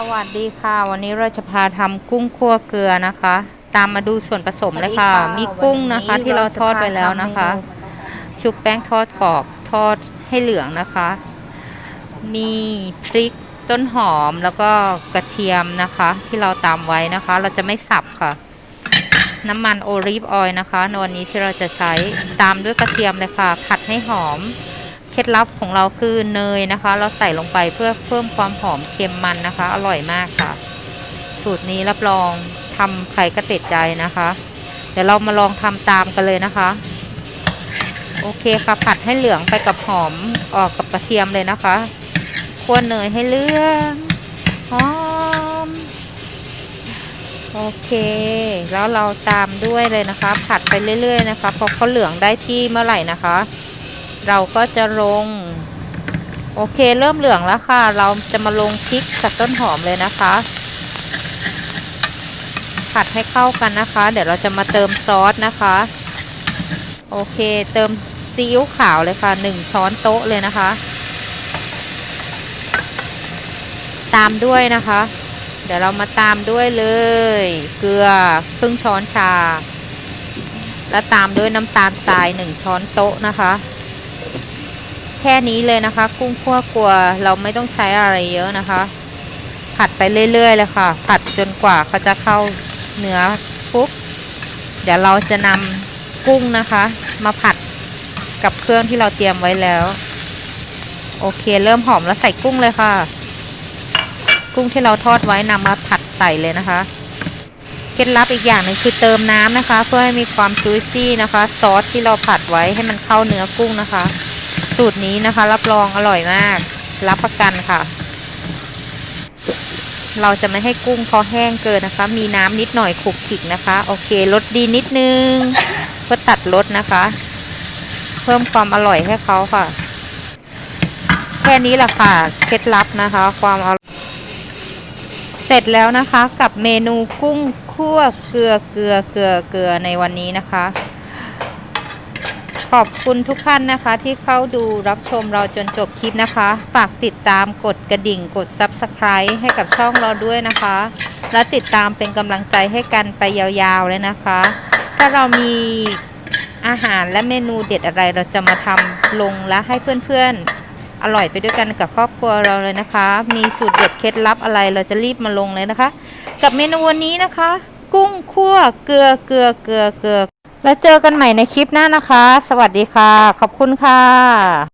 สวัสดีค่ะ วันนี้เราจะพาทำกุ้งคั่วเกลือนะคะ ตามมาดูส่วนผสมเลยค่ะสวัสดีค่ะมีกุ้งนะคะวันนี้ที่เราทอดไปเราจะพาแล้วนะคะทำเมนูชุบแป้งทอดกรอบทอดให้เหลืองนะคะ มีพริกต้นหอมแล้วก็กระเทียมนะคะ ที่เราตำไว้นะคะ เราจะไม่สับค่ะ น้ำมันโอลิฟออยล์นะคะในวันนี้ที่เราจะใช้ตามด้วยกระเทียมเลยค่ะผัดให้หอม เคล็ดลับของเราคือเนยนะคะ เราใส่ลงไปเพื่อเพิ่มความหอมเค็มมันนะคะ อร่อยมากค่ะ สูตรนี้รับรองทำใครก็ติดใจนะคะ เดี๋ยวเรามาลองทำตามกันเลยนะคะ โอเคค่ะผัดให้เหลืองไปกับหอมออกกับกระเทียมเลยนะคะคั่วเนยให้เหลืองหอมโอเค แล้วเราตามด้วยเลยนะคะ ผัดไปเรื่อย ๆ นะคะพอเขาเหลืองได้ที่เมื่อไหร่นะคะ เราก็จะลง โอเคเริ่มเหลืองแล้วค่ะ เราจะมาลงพริกกับต้นหอมเลยนะคะ ผัดให้เข้ากันนะคะ เดี๋ยวเราจะมาเติมซอสนะคะ โอเคเติมซีอิ๊วขาวเลยค่ะหนึ่งช้อนโต๊ะเลยนะคะ ตามด้วยนะคะ เดี๋ยวเรามาตามด้วยเลย เกลือครึ่งช้อนชา แล้วตามด้วยน้ำตาลทรายหนึ่งช้อนโต๊ะนะคะ แค่นี้เลยนะคะ กุ้งคั่วกลัวเราไม่ต้องใช้อะไรเยอะนะคะ ผัดไปเรื่อยๆเลยค่ะ ผัดจนกว่าเขาจะเข้าเนื้อปุ๊บเดี๋ยวเราจะนำกุ้งนะคะ มาผัดกับเครื่องที่เราเตรียมไว้แล้ว โอเค เริ่มหอมแล้วใส่กุ้งเลยค่ะ กุ้งที่เราทอดไว้นำมาผัดใส่เลยนะคะเคล็ดลับอีกอย่างหนึ่งคือเติมน้ำนะคะ เพื่อให้มีความจุยซี่นะคะ ซอสที่เราผัดไว้ให้มันเข้าเนื้อกุ้งนะคะ สูตรนี้นะคะ รับรองอร่อยมาก รับประกันค่ะ เราจะไม่ให้กุ้งเขาแห้งเกินนะคะ มีน้ำนิดหน่อยขลุกขิกนะคะ โอเครสดีนิดนึง เพื่อตัดรสนะคะ เพิ่มความอร่อยให้เขาค่ะ แค่นี้แหละค่ะเคล็ดลับนะคะ ความอร่อยเสร็จแล้วนะคะกับเมนูกุ้งคั่วเกลือเกลือเกลือเกลือในวันนี้นะคะ ขอบคุณทุกท่านนะคะ ที่เข้าดูรับชมเราจนจบคลิปนะคะ ฝากติดตามกดกระดิ่งกด Subscribe ให้กับช่องเราด้วยนะคะ และติดตามเป็นกำลังใจให้กันไปยาวๆเลยนะคะ ถ้าเรามีอาหารและเมนูเด็ดอะไรเราจะมาทำลงและให้เพื่อนๆ อร่อยไปด้วยกันกับครอบครัวเราเลยนะคะ มีสูตรเด็ดเคล็ดลับอะไรเราจะรีบมาลงเลยนะคะ กับเมนูวันนี้นะคะ กุ้งคั่วเกลือเกลือเกลือเกลือ แล้วเจอกันใหม่ในคลิปหน้านะคะ สวัสดีค่ะ ขอบคุณค่ะ